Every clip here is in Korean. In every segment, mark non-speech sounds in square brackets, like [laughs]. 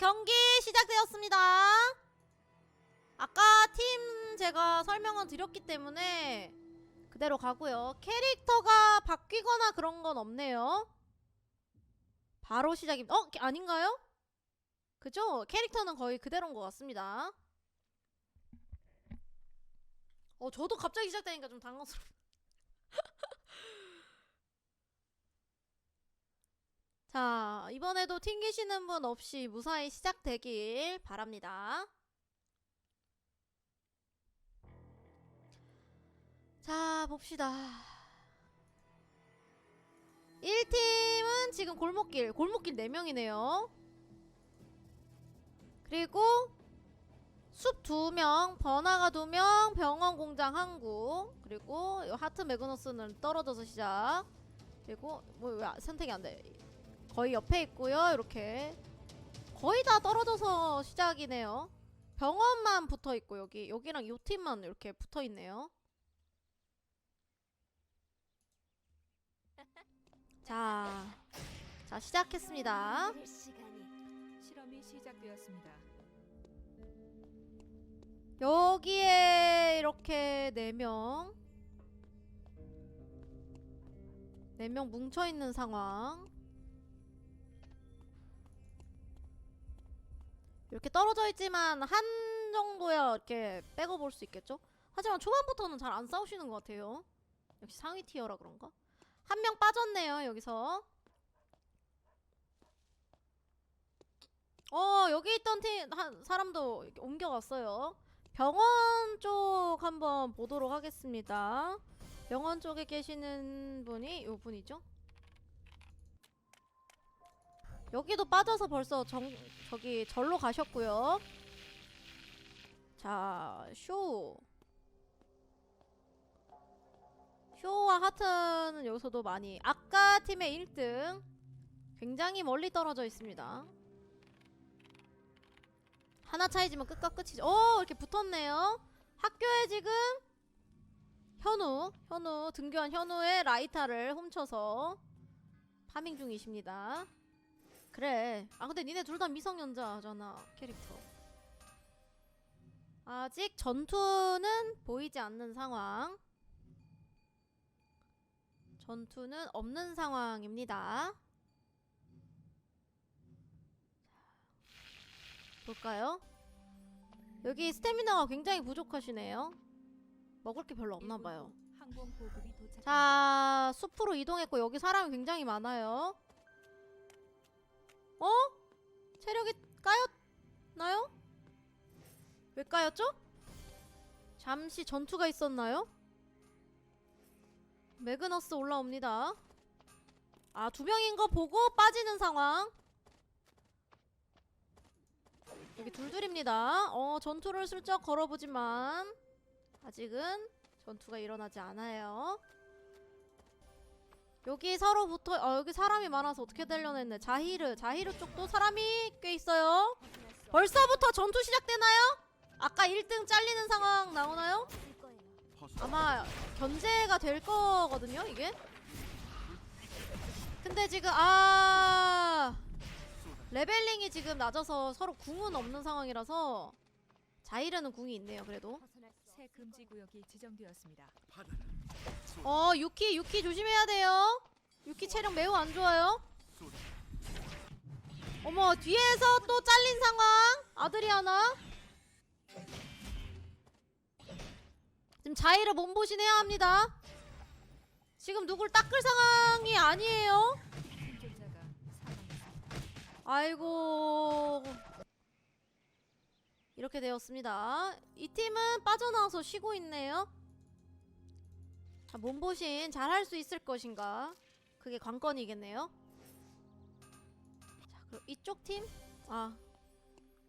경기 시작되었습니다. 아까 팀 제가 설명은 드렸기 때문에 그대로 가고요. 캐릭터가 바뀌거나 그런 건 없네요. 바로 시작입니다. 어? 아닌가요? 그죠? 캐릭터는 거의 그대로인 것 같습니다. 어, 저도 갑자기 시작되니까 좀 당황스러워. [laughs] 자, 이번에도 튕기시는 분 없이 무사히 시작되길 바랍니다. 자, 봅시다. 1팀은 지금 골목길, 골목길 4명이네요. 그리고 숲 2명, 번화가 2명, 병원 공장 항구, 그리고 이 하트 매그너스는 떨어져서 시작. 그리고 뭐 왜 선택이 안 돼? 거의 옆에 있고요. 이렇게 거의 다 떨어져서 시작이네요. 병원만 붙어 있고 여기 여기랑 요 팀만 이렇게 붙어 있네요. [laughs] 자, 자 시작했습니다. 실험이 시작되었습니다. 여기에 이렇게 네 명, 네 명 뭉쳐 있는 상황. 이렇게 떨어져 있지만 한 정도야 이렇게 빼고 볼 수 있겠죠? 하지만 초반부터는 잘 안 싸우시는 것 같아요. 역시 상위 티어라 그런가? 한 명 빠졌네요 여기서. 어 여기 있던 팀 한 사람도 옮겨갔어요. 병원 쪽 한번 보도록 하겠습니다. 병원 쪽에 계시는 분이 요 분이죠? 여기도 빠져서 벌써 정, 저기 절로 가셨고요. 자, 쇼. 쇼와 하트는 여기서도 많이 아까 팀의 1등 굉장히 멀리 떨어져 있습니다. 하나 차이지만 끝과 끝이죠. 오 이렇게 붙었네요. 학교에 지금 현우, 현우 등교한 현우의 라이타를 훔쳐서 파밍 중이십니다. 그래. 아 근데 니네 둘 다 미성년자잖아 캐릭터. 아직 전투는 보이지 않는 상황. 전투는 없는 상황입니다. 볼까요? 여기 스태미나가 굉장히 부족하시네요. 먹을 게 별로 없나 봐요. 항공 보급이 도착. 자, 숲으로 이동했고 여기 사람이 굉장히 많아요. 어? 체력이 까였나요? 왜 까였죠? 잠시 전투가 있었나요? 매그너스 올라옵니다. 아, 두 명인 거 보고 빠지는 상황. 여기 둘둘입니다. 어, 전투를 슬쩍 걸어보지만 아직은 전투가 일어나지 않아요. 여기 서로 붙어 어 여기 사람이 많아서 어떻게 되려나 했네 자히르 자히르 쪽도 사람이 꽤 있어요 벌써부터 전투 시작되나요? 아까 1등 잘리는 상황 나오나요? 아마 견제가 될 거거든요 이게 근데 지금 아 레벨링이 지금 낮아서 서로 궁은 없는 상황이라서 자히르는 궁이 있네요 그래도 새 금지 구역이 지정되었습니다. 어 유키 유키 조심해야 돼요. 유키 체력 매우 안 좋아요. 어머 뒤에서 또 잘린 상황. 하나. 지금 자이를 몸보신해야 합니다. 지금 누굴 닦을 상황이 아니에요. 아이고 이렇게 되었습니다 이 팀은 빠져나와서 쉬고 있네요 자, 몸보신 잘 할 수 있을 것인가 그게 관건이겠네요 자 그럼 이쪽 팀? 아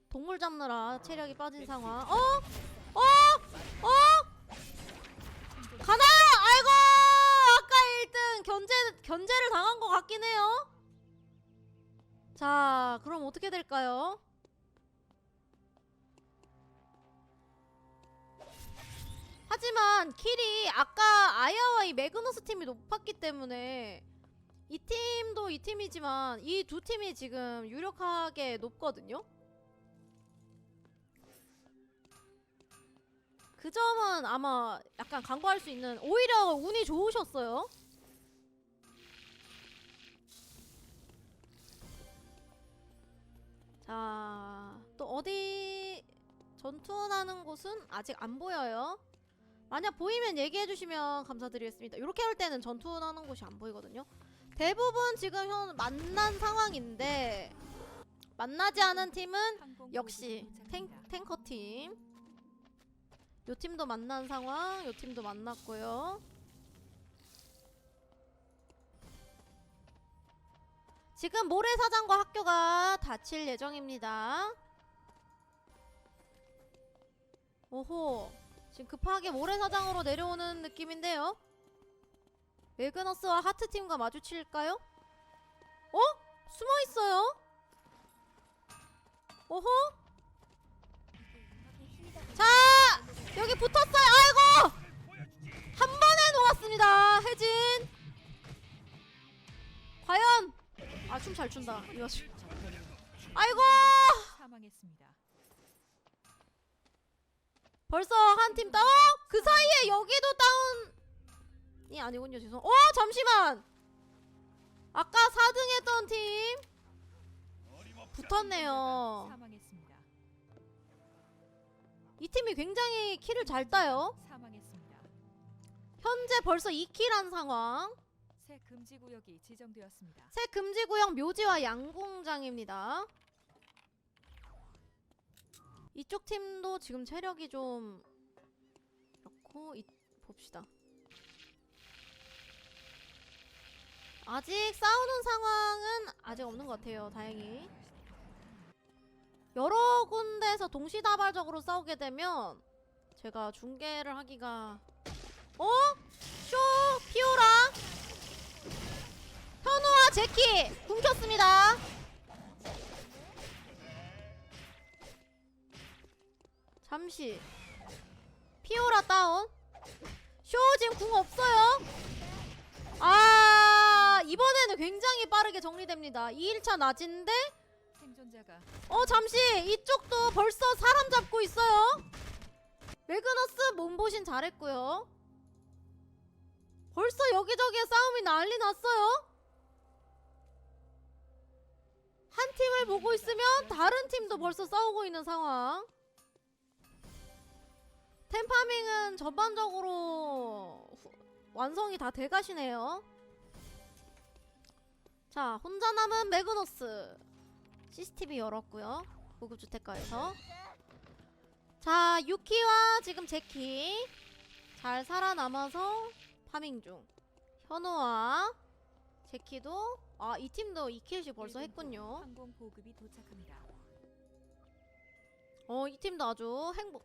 동물 잡느라 체력이 빠진 상황 어? 어? 어? 가나요? 아이고 아까 1등 견제, 견제를 당한 것 같긴 해요 자, 그럼 어떻게 될까요? 하지만 킬이 아까 아야와 이 매그너스 팀이 높았기 때문에 이 팀도 이 팀이지만 이 두 팀이 지금 유력하게 높거든요? 그 점은 아마 약간 강구할 수 있는 오히려 운이 좋으셨어요. 자, 또 어디 전투 나는 곳은 아직 안 보여요. 만약 보이면 얘기해 주시면 감사드리겠습니다. 이렇게 할 때는 전투하는 곳이 안 보이거든요. 대부분 지금 현 만난 상황인데 만나지 않은 팀은 역시 탱. 탱커 팀. 요 팀도 만난 상황, 요 팀도 만났고요. 지금 모래사장과 학교가 닫힐 예정입니다. 오호. 지금 급하게 모래사장으로 내려오는 느낌인데요. 웨그너스와 하트팀과 마주칠까요? 어? 숨어 있어요? 오호. 자 여기 붙었어요 아이고 한 번에 놓았습니다 혜진 과연 아 춤 잘 춘다 이거 춤 아이고 사망했습니다. 벌써 한 팀 다운 그 사이에 여기도 다운이 아니군요 죄송 어 잠시만 아까 4등 했던 팀 붙었네요 사망했습니다. 이 팀이 굉장히 킬을 잘 따요 사망했습니다. 현재 벌써 2킬한 상황 새 금지 구역이 지정되었습니다. 새 금지 구역 묘지와 양궁장입니다. 이쪽 팀도 지금 체력이 좀 그렇고 이, 봅시다. 아직 싸우는 상황은 아직 없는 것 같아요. 다행히. 여러 군데에서 동시다발적으로 싸우게 되면 제가 중계를 하기가 어? 쇼 피오라 현우와 제키 굶겼습니다. 잠시 피오라 다운. 쇼 지금 궁 없어요. 아 이번에는 굉장히 빠르게 정리됩니다. 2일차 낮인데 생존자가 어 잠시 이쪽도 벌써 사람 잡고 있어요. 매그너스 몸보신 잘했고요. 벌써 여기저기에 싸움이 난리 났어요. 한 팀을 보고 있으면 다른 팀도 벌써 싸우고 있는 상황. 템파밍은 전반적으로 후- 완성이 다 돼가시네요. 자, 혼자 남은 매그너스. CCTV 열었고요. 고급주택가에서. 자, 유키와 지금 제키 잘 살아남아서 파밍 중. 현우와 제키도 아, 이 팀도 2킬씩 벌써 했군요. 항공 보급이 도착합니다. 어, 이 팀도 아주 행복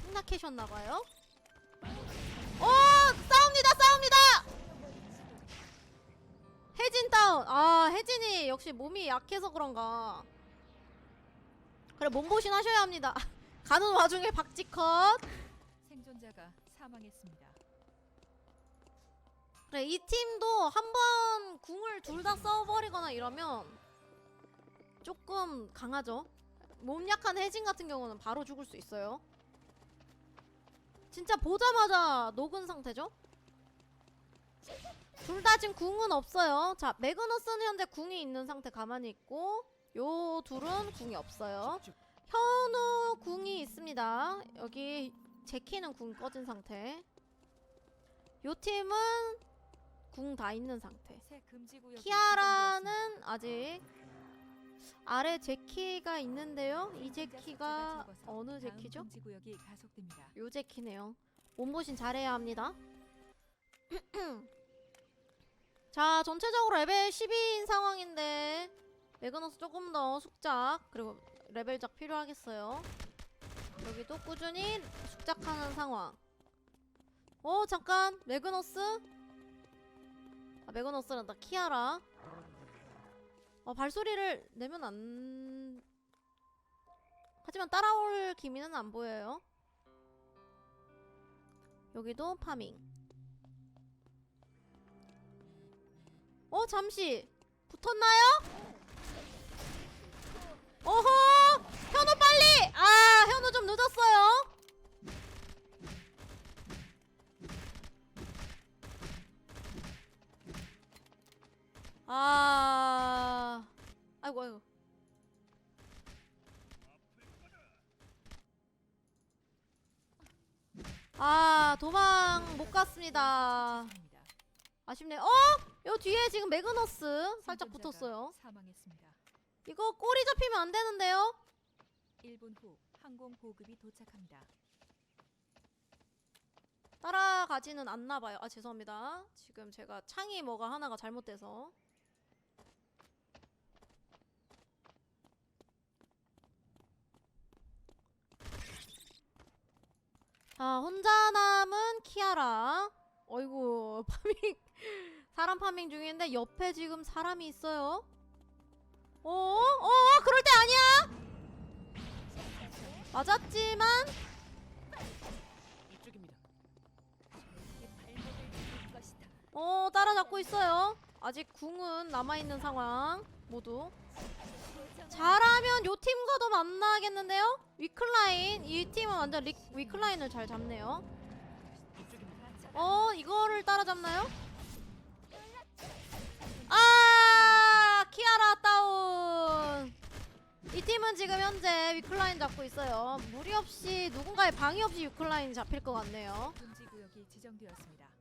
승낙해셨나 봐요. 오, 싸웁니다. 싸웁니다. 혜진 다운. 아, 혜진이 역시 몸이 약해서 그런가. 그래, 몸보신 하셔야 합니다. [laughs] 가는 와중에 박지 컷. 생존자가 사망했습니다. 그래, 이 팀도 한 번 궁을 둘 다 써버리거나 이러면 조금 강하죠. 몸 약한 혜진 같은 경우는 바로 죽을 수 있어요. 진짜 보자마자 녹은 상태죠? 둘 다 지금 궁은 없어요. 자, 매그너스는 현재 궁이 있는 상태 가만히 있고 요 둘은 궁이 없어요. 현우 궁이 있습니다. 여기 제키는 궁 꺼진 상태. 요 팀은 궁 다 있는 상태. 키아라는 아직 아래 제키가 있는데요. 이 제키가 어느 제키죠? 요 제키네요. 몸보신 잘해야 합니다. [clears throat] 자, 전체적으로 레벨 12인 상황인데 매그너스 조금 더 숙작 그리고 레벨작 필요하겠어요. 여기도 꾸준히 숙작하는 상황. 어, 잠깐 매그너스? 아, 매그너스란다. 키아라. 어, 발소리를 내면 안... 하지만 따라올 기미는 안 보여요. 여기도 파밍. 어, 잠시! 붙었나요? 어허! 현우 빨리! 아, 현우 좀 늦었어요. 아... 도망 못 갔습니다. 아쉽네. 어? 요 뒤에 지금 매그너스 살짝 붙었어요. 사망했습니다. 이거 꼬리 잡히면 안 되는데요? 1분 후 항공 보급이 도착합니다. 따라가지는 않나 봐요. 아 죄송합니다. 지금 제가 창이 뭐가 하나가 잘못돼서. 자 혼자 남은 키아라. 어이구 [laughs] 파밍 사람 파밍 중인데 옆에 지금 사람이 있어요. 어? 어? 그럴 때 아니야. 맞았지만 이쪽입니다. 어 따라잡고 있어요 아직 궁은 남아있는 상황 모두 잘하면 요 팀과도 만나겠는데요 위클라인 이 팀은 완전 리, 위클라인을 잘 잡네요. 어 이거를 따라잡나요? 아 키아라 다운 이 팀은 지금 현재 위클라인 잡고 있어요 무리 없이 누군가의 방해 없이 위클라인 잡힐 것 같네요 지정되었습니다.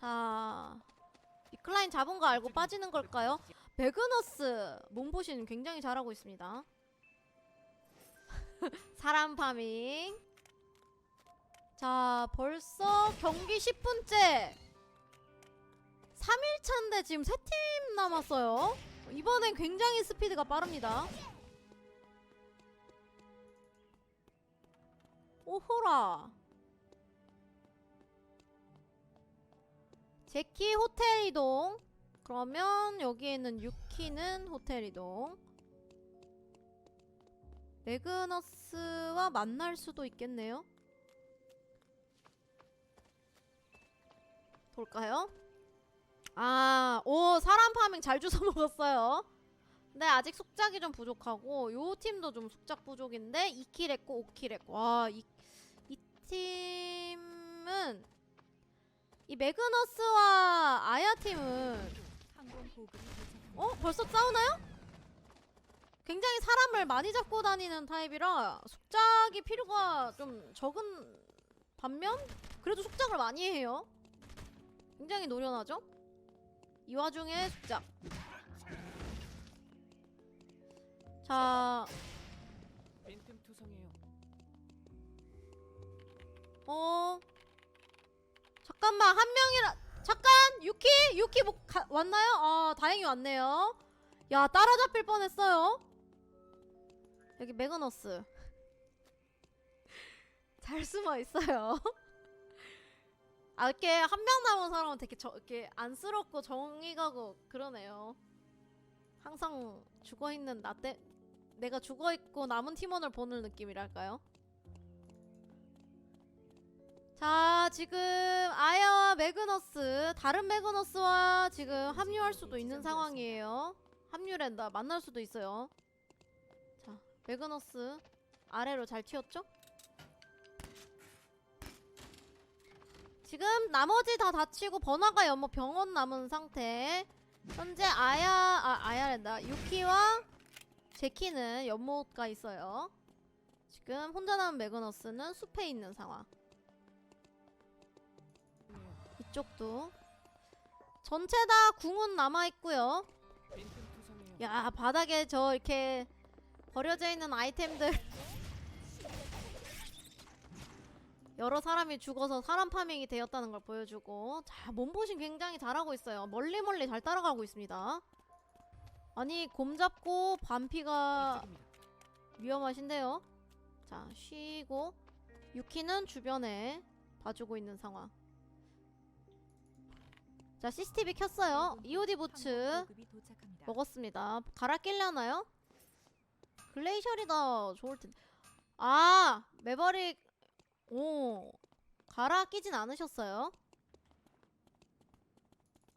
자, 위클라인 잡은 거 알고 빠지는 걸까요? 베그너스 몸보신 굉장히 잘하고 있습니다. [laughs] 사람 파밍. 자, 벌써 경기 10분째. 3일차인데 지금 3팀 남았어요. 이번엔 굉장히 스피드가 빠릅니다. 오호라. 제키 호텔 이동. 그러면 여기에 있는 유키는 호텔 이동. 매그너스와 만날 수도 있겠네요. 볼까요? 아, 오 사람 파밍 잘 주워 [laughs] 먹었어요. 근데 아직 숙작이 좀 부족하고 요 팀도 좀 숙작 부족인데 2킬 했고 5킬 했고. 와 매그너스와 아야 팀은. 어? 벌써 싸우나요? 굉장히 사람을 많이 잡고 다니는 타입이라 숙작이 필요가 좀 적은 반면 그래도 숙작을 많이 해요. 굉장히 노련하죠? 이 와중에 숙작. 자. 어. 잠깐만, 한 명이라. 잠깐! 유키! 유키 뭐, 가, 왔나요? 아, 다행히 왔네요. 야, 따라잡힐 뻔했어요. 여기 매그너스. [laughs] 잘 숨어 있어요. 아, 이렇게 한 명 남은 사람은 되게 저, 이렇게 안쓰럽고 정이 가고 그러네요. 항상 죽어 있는 나 때, 내가 죽어 있고 남은 팀원을 보는 느낌이랄까요? 자, 지금 아야와 매그너스, 다른 매그너스와 지금 합류할 수도 있는 상황이에요. 합류랜다. 만날 수도 있어요. 자, 매그너스 아래로 잘 튀었죠? 지금 나머지 다 다치고 번화가 연못 병원 남은 상태. 현재 아야, 아, 아야랜다. 유키와 제키는 연못가 있어요. 지금 혼자 남은 매그너스는 숲에 있는 상황. 이쪽도 전체 다 궁은 남아 있고요. 빈틈 투성이에요. 야 바닥에 저 이렇게 버려져 있는 아이템들 [laughs] 여러 사람이 죽어서 사람 파밍이 되었다는 걸 보여주고 자 몸보신 굉장히 잘하고 있어요. 멀리 멀리 잘 따라가고 있습니다. 아니 곰 잡고 반피가. 위험하신데요. 자 쉬고 유키는 주변에 봐주고 있는 상황. 자 CCTV 켰어요. EOD 도착합니다. 먹었습니다. 갈아 낄려나요? 글레이셜이 더 좋을 텐데. 아, 매버릭. 오. 갈아 끼진 않으셨어요.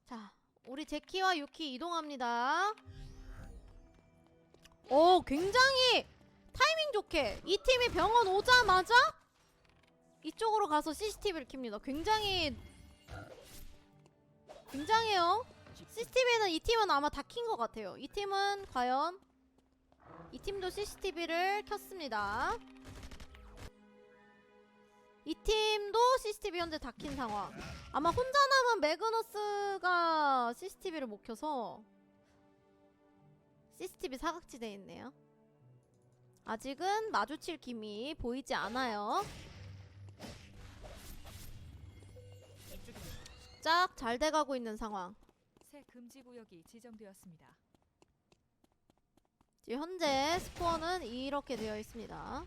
자, 우리 제키와 유키 이동합니다. 오, 굉장히 타이밍 좋게 이 팀이 병원 오자마자 이쪽으로 가서 CCTV를 킵니다. 굉장히 굉장해요. CCTV는 이 팀은 아마 다 킨 것 같아요. 이 팀은 과연 이 팀도 CCTV를 켰습니다. 이 팀도 CCTV 현재 다 킨 상황. 아마 혼자 남은 매그너스가 CCTV를 못 켜서 CCTV 사각지대에 있네요. 아직은 마주칠 김이 보이지 않아요. 쫙 잘 돼가고 있는 상황. 새 금지 구역이 지정되었습니다. 지금 현재 스코어는 이렇게 되어 있습니다.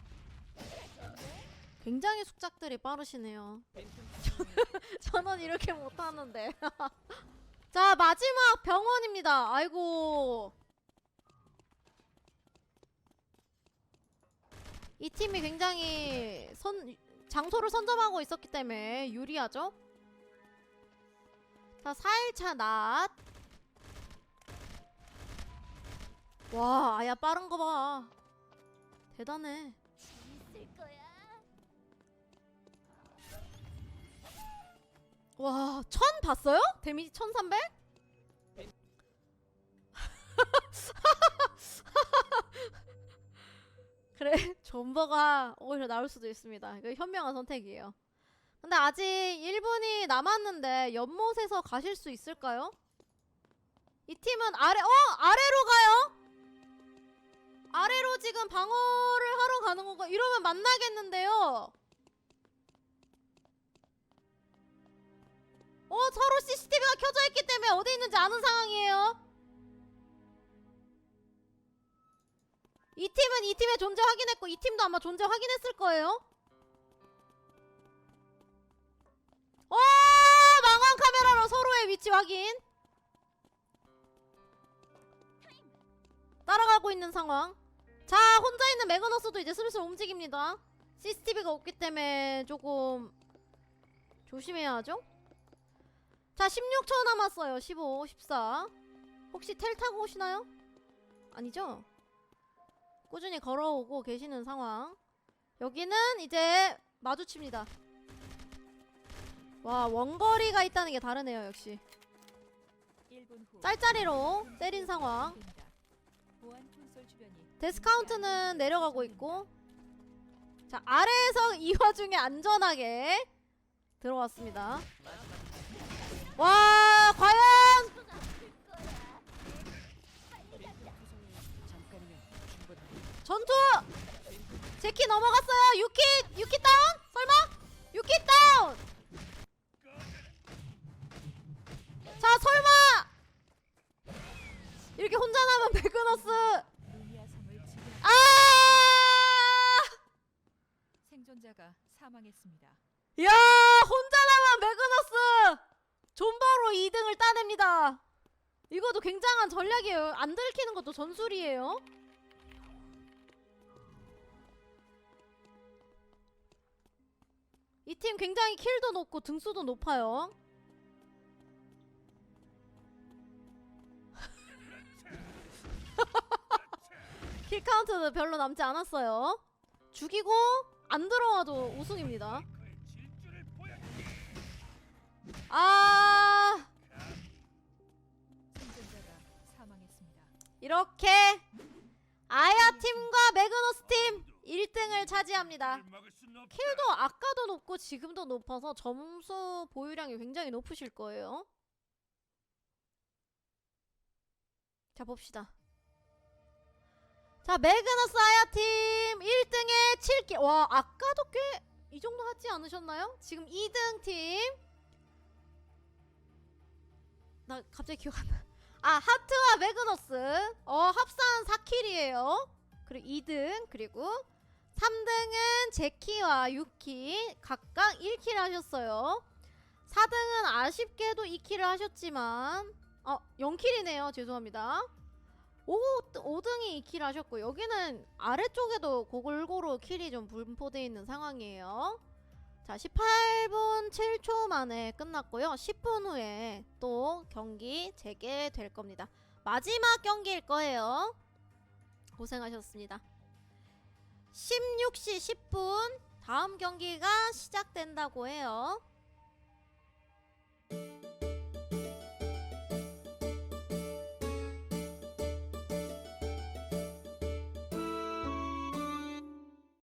굉장히 숙작들이 빠르시네요. [laughs] 저는 이렇게 못하는데. [laughs] 자, 마지막 병원입니다. 아이고. 이 팀이 굉장히 선, 장소를 선점하고 있었기 때문에 유리하죠? 자, 4일차 낮. 와, 아야 빠른 거 봐. 대단해. 와, 천 봤어요? 데미지 1300? [laughs] 그래, 존버가 오히려 나올 수도 있습니다. 이거 현명한 선택이에요. 근데 아직 1분이 남았는데 연못에서 가실 수 있을까요? 이 팀은 아래, 어! 아래로 가요? 아래로 지금 방어를 하러 가는 건가? 이러면 만나겠는데요? 어 서로 CCTV가 켜져 있기 때문에 어디 있는지 아는 상황이에요. 이 팀은 이 팀의 존재 확인했고 이 팀도 아마 존재 확인했을 거예요. 위치 확인. 따라가고 있는 상황. 자 혼자 있는 매그너스도 이제 슬슬 움직입니다. CCTV가 없기 때문에 조금 조심해야 하죠. 자, 16초 남았어요. 15, 14. 혹시 텔 타고 오시나요? 아니죠? 꾸준히 걸어오고 계시는 상황. 여기는 이제 마주칩니다. 와, 원거리가 있다는 게 다르네요, 역시. 1분 후 짤짤이로 때린 상황. 됩니다. 보안 콘솔 주변이 데스카운트는 내려가고 있고. 자, 아래에서 이 와중에 안전하게 들어왔습니다. 와, 과연. 전투! 제키 넘어갔어요. 유키 유키 다운? 설마? 유키 다운! 자 설마! 이렇게 혼자 섬을 지배 아! 생존자가 사망했습니다. 야 혼자 남은 매그너스 존버로 2등을 따냅니다. 이것도 굉장한 전략이에요. 안 들키는 것도 전술이에요. 이 팀 굉장히 킬도 높고 등수도 높아요. 킬 카운트도 별로 남지 않았어요. 죽이고 안 들어와도 우승입니다. 아. 이렇게 아야 팀과 매그너스 팀 1등을 차지합니다. 킬도 아까도 높고 지금도 높아서 점수 보유량이 굉장히 높으실 거예요. 자 봅시다. 자 매그너스 아야 팀 1등에 7킬. 와 아까도 꽤 이 정도 하지 않으셨나요? 지금 2등 팀. 나 갑자기 기억 안 나. 아 하트와 매그너스 어 합산 4킬이에요 그리고 2등 그리고 3등은 제키와 유키 각각 1킬 하셨어요 4등은 아쉽게도 2킬을 하셨지만 어 0킬이네요 죄송합니다 5, 5 등이 2킬 하셨고 여기는 아래쪽에도 골고루 킬이 좀 분포되어 있는 상황이에요. 자 18분 7초 만에 끝났고요. 10분 후에 또 경기 재개될 겁니다. 마지막 경기일 거예요. 고생하셨습니다. 16시 10분 다음 경기가 시작된다고 해요.